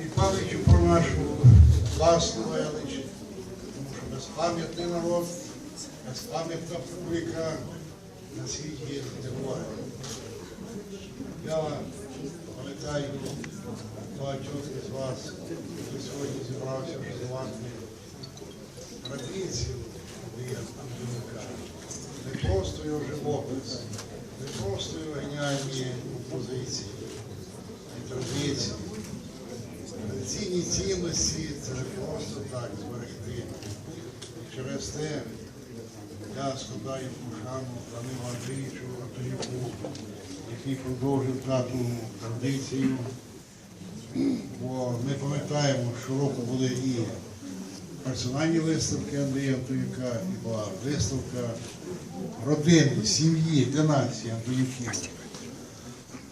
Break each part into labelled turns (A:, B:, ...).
A: і пам'яттю про нашу власну велич, тому що безпам'ятний народ, безпам'ятна публіка на світі не буває. Я пам'ятаю багатьох із вас, хто сьогодні зібрався вшанувати традицію Андрія Антонюка. Не просто його живопис, не просто його геніальні композиції і традиції. Цінності це просто так зберегти. Через те я складаю пошану Данилу Андрійовичу Антонюку, який продовжив дату традицію. Бо ми пам'ятаємо, що року були і персональні виставки Андрія Антонюка, і була виставка родини, сім'ї, династії Антонюків.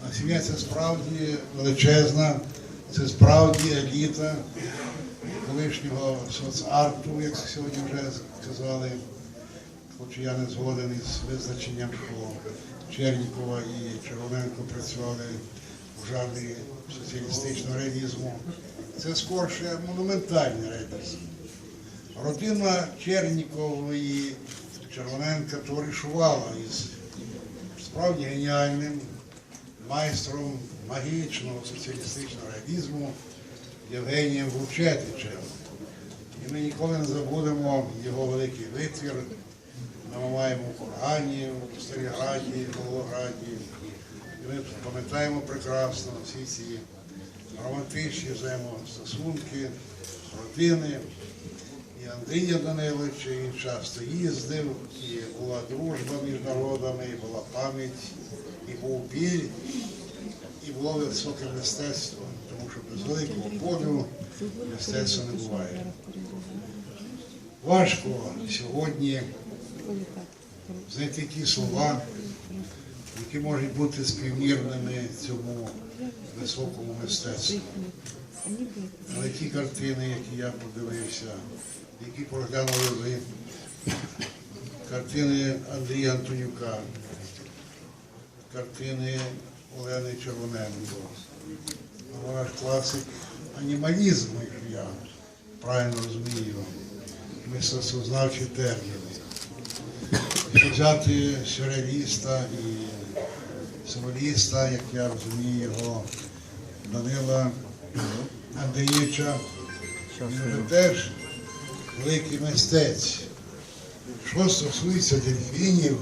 A: А сім'я це справді величезна, це справді еліта колишнього соцарту, як сьогодні вже сказали. Хоч я не згоден із визначенням, що Чернікова і Червоненко працювали в жанрі соціалістичного реалізму. Це скорше монументальний реалізм. Родина Чернікової Червоненка товаришувала із справді геніальним майстром магічного соціалістичного реалізму Євгенієм Вручетичем. І ми ніколи не забудемо його великий витвір. Маємо в Кургані, в Старіграді, в Волгограді. І ми пам'ятаємо прекрасно всі ці романтичні взаємостосунки, родини. І Андрія Даниловича він часто їздив, і була дружба між народами, і була пам'ять, і був біль, і було високе мистецтво, тому що без великого подиву мистецтва не буває. Важко сьогодні знайти ті слова, які можуть бути співмірними цьому високому мистецтву. Але ті картини, які я подивився, які проглянули ви, картини Андрія Антонюка, картини Олени Червоненко, вона ж класик анімалізму, якщо я правильно розумію, мистецтвознавчі терміни. Якщо взяти сюрреаліста і символіста, як я розумію його, Данила Андрійовича, він вже теж великий мистець. Що стосується дельфінів,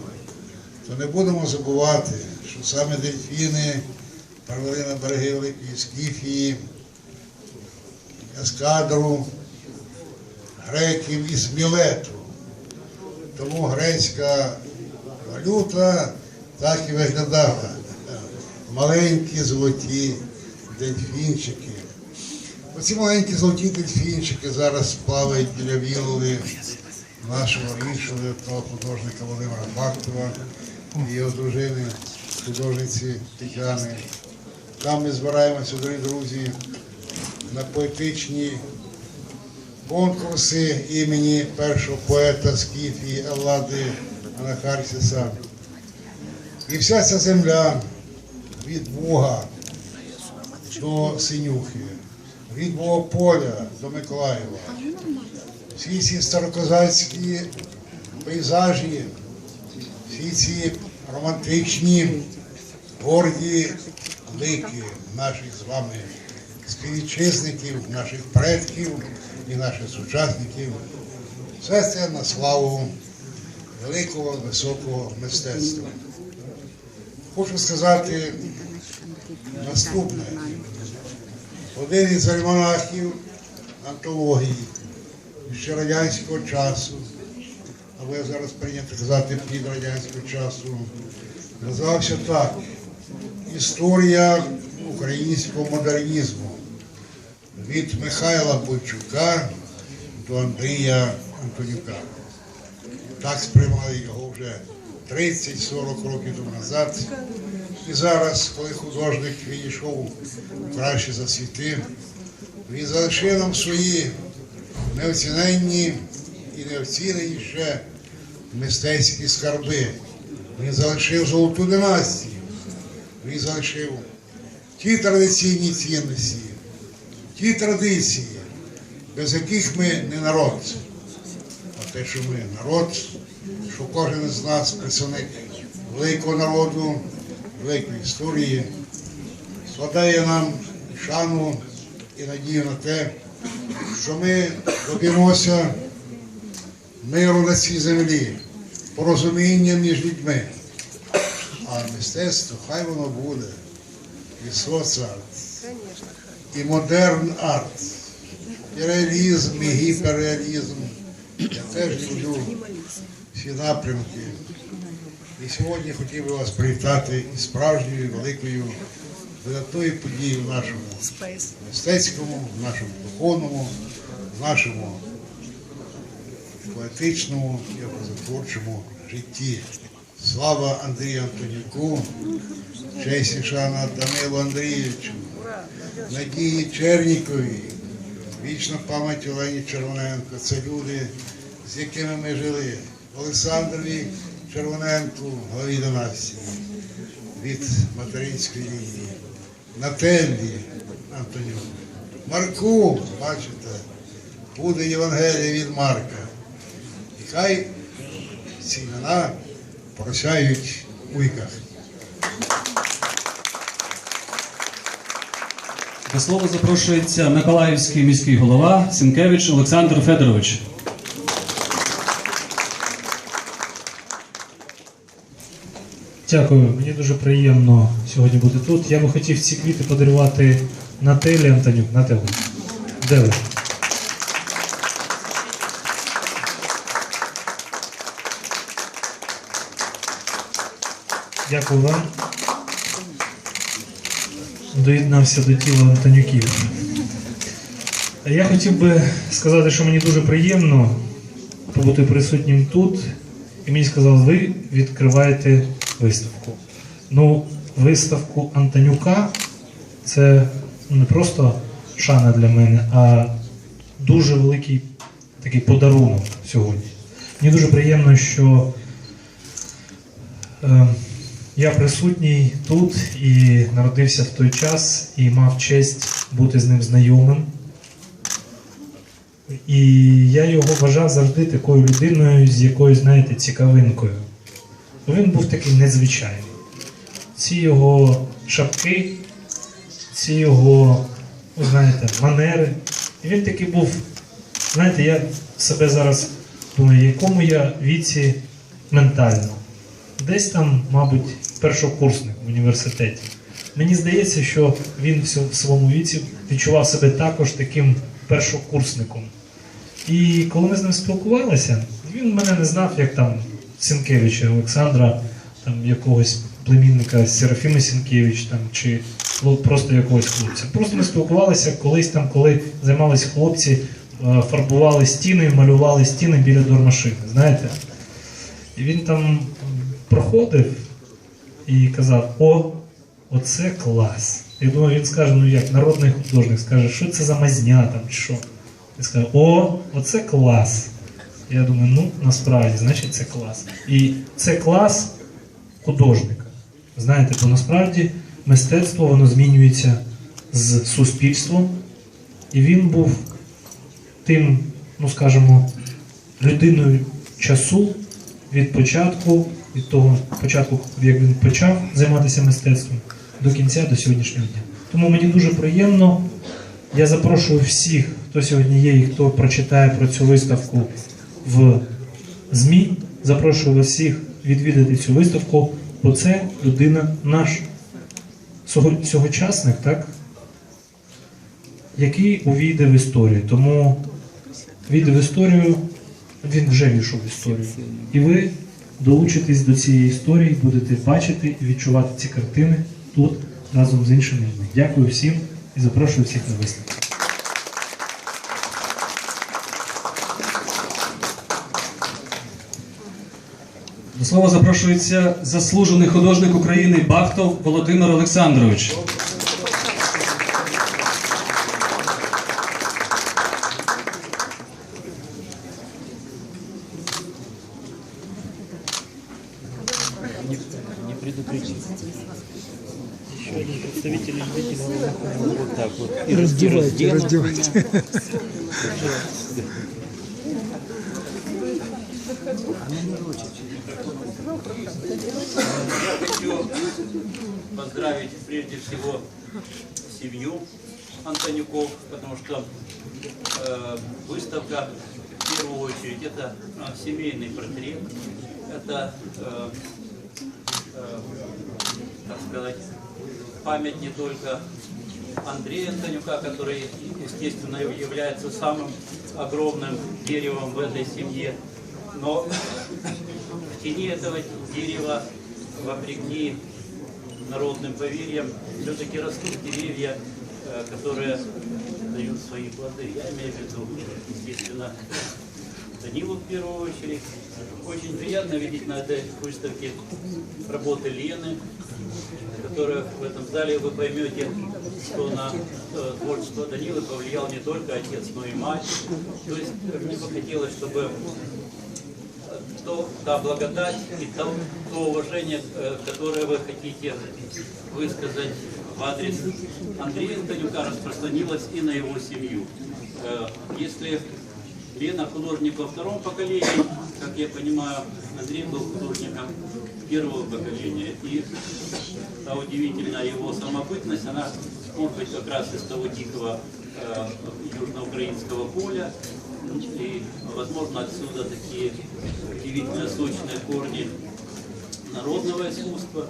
A: то не будемо забувати, що саме дельфіни привели на береги Великої Скіфії, ескадру греків із Мілету. Тому грецька валюта так і виглядала. Маленькі золоті дельфінчики. Оці маленькі золоті дельфінчики зараз плавають біля вілли нашого іншого художника Володимира Бактова і його дружини, художниці Тетяни. Там ми збираємося, дорогі друзі, на поетичні конкурси імені першого поета Скіфії Еллади Анахарсіса. І вся ця земля від Бога до Синюхи, від Богополя до Миколаєва. Всі ці старокозацькі пейзажі, всі ці романтичні горді лики наших з вами співвітчизників, наших предків і наших сучасників. Все це на славу великого високого мистецтва. Хочу сказати наступне. Один із альманахів антології ще радянського часу, я зараз прийнято казати під радянського часу, називався так. Історія українського модернізму від Михайла Бойчука до Андрія Антонюка. Так сприймали його вже 30-40 років тому назад. І зараз, коли художник відійшов в кращі засвіти, він залишив нам свої неоціненні і неоцінені ще мистецькі скарби. Він залишив золоту династію. Він залишив ті традиційні цінності, ті традиції, без яких ми не народ. А те, що ми народ, що кожен з нас представник великого народу, великої історії, складає нам шану і надію на те, що ми доб'ємося миру на цій землі, порозуміння між людьми. А мистецтво хай воно буде і соцарт, і модерн арт, і реалізм, і гіперреалізм. Я теж люблю всі напрямки. І сьогодні хотів би вас привітати із справжньою великою видатною подією в нашому мистецькому, в нашому духовному, в нашому поетичному і образотворчому житті. Слава Андрію Антонюку, честь і шана Данилу Андрійовичу, Надії Чернікові, вічна пам'ять Олені Червоненко. Це люди, з якими ми жили. Олександрові Червоненку, главі династії, від материнської лінії, Нателлі Антонюк, Марку, бачите, буде Євангелія від Марка. Хай ці імена прощають у віках.
B: До слова запрошується Миколаївський міський голова Сінкевич Олександр Федорович.
C: Дякую, мені дуже приємно сьогодні бути тут. Я би хотів ці квіти подарувати Нателі Антонюк. Нателі, де ви? Дякую вам. Доєднався до тіла Антонюків. Я хотів би сказати, що мені дуже приємно побути присутнім тут. І мені сказали, ви відкриваєте виставку. Ну, виставку Антонюка це не просто шана для мене, а дуже великий такий подарунок сьогодні. Мені дуже приємно, що е, я присутній тут і народився в той час і мав честь бути з ним знайомим. І я його вважав завжди такою людиною, з якою, знаєте, цікавинкою. Він був такий незвичайний. Ці його шапки, ці його, ви знаєте, манери. І він такий був, знаєте, я себе зараз думаю, якому я віці ментально. Десь там, мабуть, першокурсник в університеті. Мені здається, що він в своєму віці відчував себе також таким першокурсником. І коли ми з ним спілкувалися, він мене не знав, як там Сінкевича Олександра, там якогось племінника Серафіми Сінкевич, там, чи просто якогось хлопця. Просто ми спілкувалися колись там, коли займалися хлопці, е, фарбували стіни, малювали стіни біля дормашини, знаєте? І він там проходив і казав: О, оце клас. Я думаю, він скаже, ну як народний художник, скаже, що це за мазня там чи що. І скаже, о, оце клас. Я думаю, ну насправді, значить це клас. І це клас художника. Знаєте, бо насправді мистецтво воно змінюється з суспільством. І він був тим, ну скажімо, людиною часу від початку, від того початку, як він почав займатися мистецтвом, до кінця до сьогоднішнього дня. Тому мені дуже приємно. Я запрошую всіх, хто сьогодні є і хто прочитає про цю виставку в ЗМІ. Запрошую вас всіх відвідати цю виставку, бо це людина наш сього- сьогочасник, так? який увійде в історію. Тому війде в історію, він вже війшов в історію. І ви долучитесь до цієї історії, будете бачити і відчувати ці картини тут разом з іншими людьми. Дякую всім і запрошую всіх на виставку.
B: До слова запрошується заслужений художник України Бахтов Володимир Олександрович.
C: Еще один представитель любителей
D: так вот. И раздевайте, раздевайте.
E: Я хочу поздравить прежде всего семью Антонюков, потому что э, выставка в первую очередь это э, семейный портрет, это, э, так сказать, память не только Андрея Антонюка, который, естественно, является самым огромным деревом в этой семье, но в тени этого дерева, вопреки народным поверьям, все-таки растут деревья, э, которые дают свои плоды. Я имею в виду, естественно, Данилу в первую очередь. Очень приятно видеть на этой выставке работы Лены, которая в этом зале вы поймете, что на э, творчество Данилы повлиял не только отец, но и мать. То есть э, мне бы хотелось, чтобы то, та благодать и то, то уважение, э, которое вы хотите высказать в адрес Андрея Антонюка, распространилось и на его семью. Э, Если Лена художник во втором поколении, как я понимаю, Андрей был художником первого поколения. И та удивительная его самобытность, она может быть как раз из того дикого э, южноукраинского поля. И, возможно, отсюда такие удивительно сочные корни народного искусства,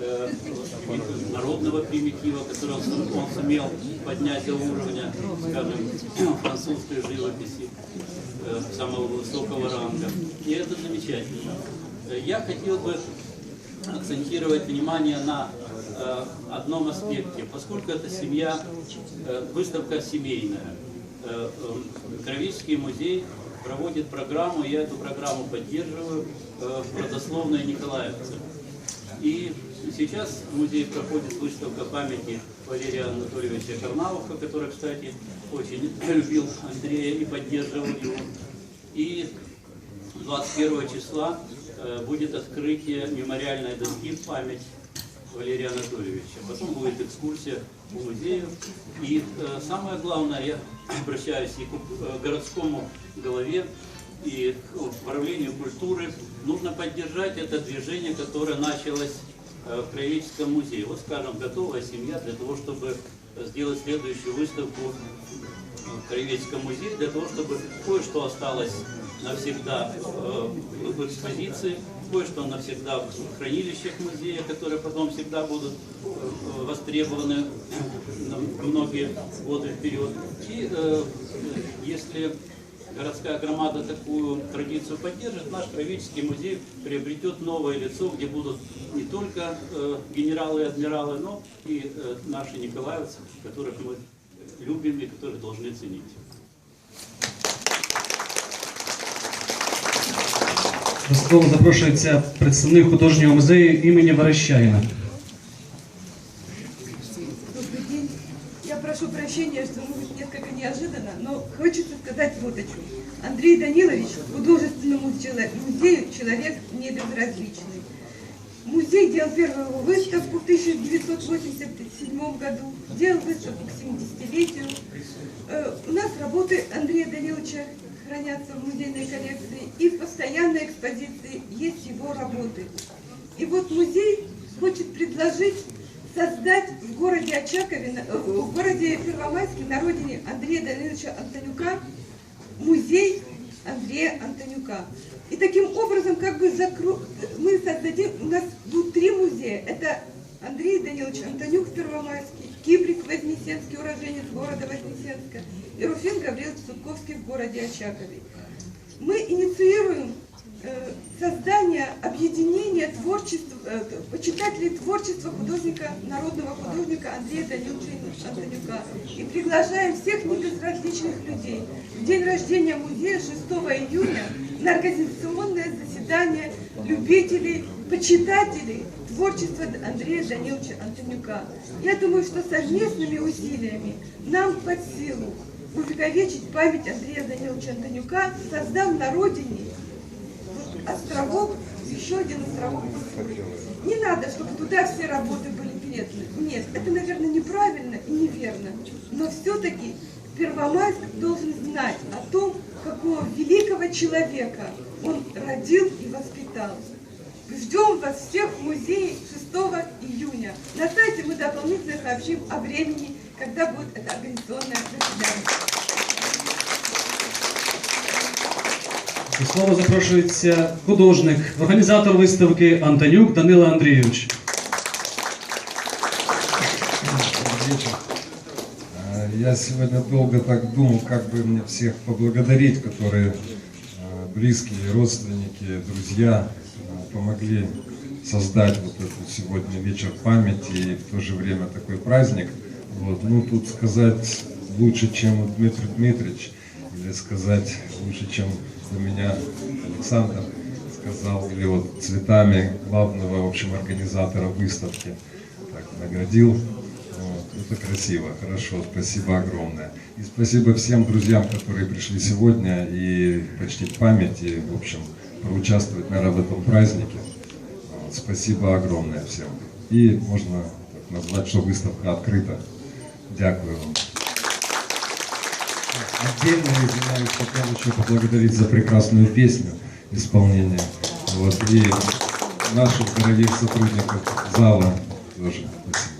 E: э, народного примитива, который он, сум- он сумел поднять до уровня, скажем, французской живописи э, самого высокого ранга. И это замечательно. Я хотел бы акцентировать внимание на э, одном аспекте, поскольку это семья, э, выставка семейная. Э, э, Кровический музей проводит программу, я эту программу поддерживаю, э, в родословной Николаевце. И сейчас в музее проходит выставка памяти Валерия Анатольевича Карнауха, который, кстати, очень любил Андрея и поддерживал его. И 21 числа э, будет открытие мемориальной доски в память Валерия Анатольевича. Потом будет экскурсия по музею. И э, самое главное, я обращаюсь и к э, городскому голове, и к управлению культуры. Нужно поддержать это движение, которое началось э, в Краеведческом музее. Вот, скажем, готовая семья для того, чтобы сделать следующую выставку в Краеведческом музее, для того, чтобы кое-что осталось навсегда в экспозиции, кое-что навсегда в хранилищах музея, которые потом всегда будут э, востребованы на многие годы вперед. И э, если городская громада такую традицию поддержит, наш Кровеческий музей приобретет новое лицо, где будут не только э, генералы и адмиралы, но и э, наши николаевцы, которых мы любим и которых должны ценить.
B: До слова запрошується представник художнього музею імені Верещаїна.
F: Добрый день. Я прошу прощения, что может несколько неожиданно, но хочется сказать вот о чем. Андрей Данилович художественному чело- музею человек не безразличный. Музей делал первую его выставку в 1987 году, делал выставку к 70-летию. Э, У нас работы Андрея Даниловича хранятся в музейной коллекции, и в постоянной экспозиции есть его работы. И вот музей хочет предложить создать в городе Очакове, э, в городе Первомайске, на родине Андрея Даниловича Антонюка, музей Андрея Антонюка. И таким образом, как бы закру... мы создадим, у нас будут три музея. Это Андрей Данилович Антонюк Первомайский, Кибрик Вознесенский, уроженец города Вознесенска, и Руфин Гаврилович Судковский в городе Очакове. Мы инициируем э, создание объединения творчества, э, почитателей творчества художника, народного художника Андрея Даниловича Антонюка. И приглашаем всех небезразличных людей в день рождения музея 6 июня на организационное заседание любителей, почитателей творчества Андрея Даниловича Антонюка. Я думаю, что совместными усилиями нам под силу увековечить память Андрея Даниловича Антонюка, создав на родине островок, еще один островок. Не надо, чтобы туда все работы были памятных. Нет, это, наверное, неправильно и неверно. Но все-таки Первомайск должен знать о том, какого великого человека он родил и воспитал. Ждем вас всех в музее 6 июня. На сайте мы дополнительно сообщим о времени, когда будет это организационное заседание.
B: До слова запрошується художник, організатор виставки Антонюк Данило Андрійович.
G: Добрый вечер. А, Я сегодня долго так думал, как бы мне всех поблагодарить, которые а, близкие, родственники, друзья а, помогли создать вот этот сегодня вечер памяти и в то же время такой праздник. Вот. Ну, тут сказать лучше, чем Дмитрий Дмитриевич, или сказать лучше, чем за меня Александр сказал, или вот цветами главного, в общем, организатора выставки так, наградил. Вот, это красиво, хорошо, спасибо огромное. И спасибо всем друзьям, которые пришли сегодня и почтить память, и, в общем, поучаствовать, наверное, в этом празднике. Спасибо огромное всем. И можно так назвать, что выставка открыта. Дякую вам. Отдельно, извиняюсь, хотел еще поблагодарить за прекрасную песню исполнения. Вот, и наших дорогих сотрудников зала тоже. Спасибо.